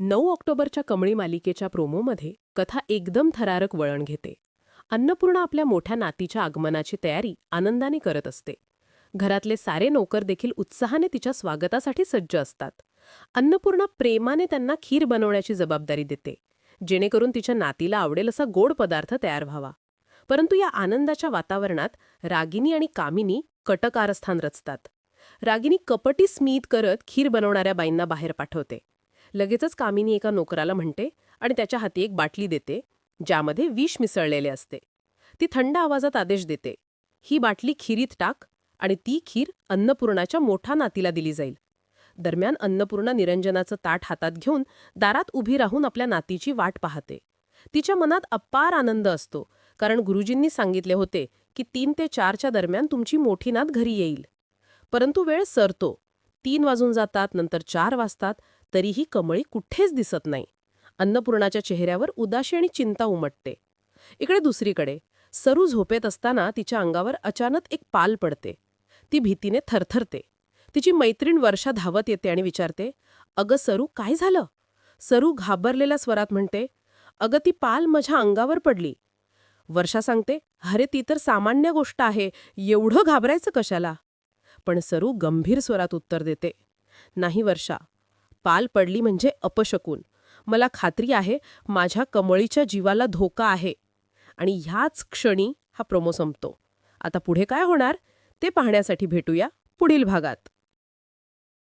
नऊ ऑक्टोबरच्या कमळी मालिकेच्या प्रोमोमध्ये कथा एकदम थरारक वळण घेते. अन्नपूर्णा आपल्या मोठ्या नातीच्या आगमनाची तयारी आनंदाने करत असते. घरातले सारे नोकर देखील उत्साहाने तिच्या स्वागतासाठी सज्ज असतात. अन्नपूर्णा प्रेमाने त्यांना खीर बनवण्याची जबाबदारी देते जेणेकरून तिच्या नातीला आवडेल असा गोड पदार्थ तयार व्हावा. परंतु या आनंदाच्या वातावरणात रागिनी आणि कामिनी कटकारस्थान रचतात. रागिनी कपटी स्मित करत खीर बनवणाऱ्या बाईंना बाहेर पाठवते. लगेचच कामिनी एका नोकराला म्हणते आणि त्याच्या हाती एक बाटली देते ज्यामध्ये विष मिसळलेले असते. ती थंड आवाजात आदेश देते. ही बाटली खिरीत टाक आणि ती खीर अन्नपूर्णाच्या मोठ्या नातीला दिली जाईल. दरम्यान अन्नपूर्णा निरंजनाचं ताट हातात घेऊन दारात उभी राहून आपल्या नातीची वाट पाहते. तिच्या मनात अपार आनंद असतो कारण गुरुजींनी सांगितले होते की तीन ते चारच्या दरम्यान तुमची मोठी नात घरी येईल. परंतु वेळ सरतो. तीन वाजून जातात नंतर चार वाजतात तरीही कमळी कुठेच दिसत नाही. अन्नपूर्णाच्या चेहऱ्यावर उदाशी आणि चिंता उमटते. इकडे दुसरीकडे सरू झोपेत असताना तिच्या अंगावर अचानक एक पाल पडते. ती भीतीने थरथरते. तिची मैत्रीण वर्षा धावत येते आणि विचारते अगं सरू काय झालं? सरू घाबरलेल्या स्वरात म्हणते अगं ती पाल माझ्या अंगावर पडली. वर्षा सांगते अरे ती तर सामान्य गोष्ट आहे. एवढं घाबरायचं कशाला? पण सरू गंभीर स्वरात उत्तर देते नाही वर्षा पाल पडली म्हणजे अपशकून. मला खात्री आहे माझ्या कमळीच्या जीवाला धोका आहे. आणि ह्याच क्षणी हा प्रोमो संपतो. आता पुढे काय होणार? ते पाहण्यासाठी भेटूया पुढील भागात.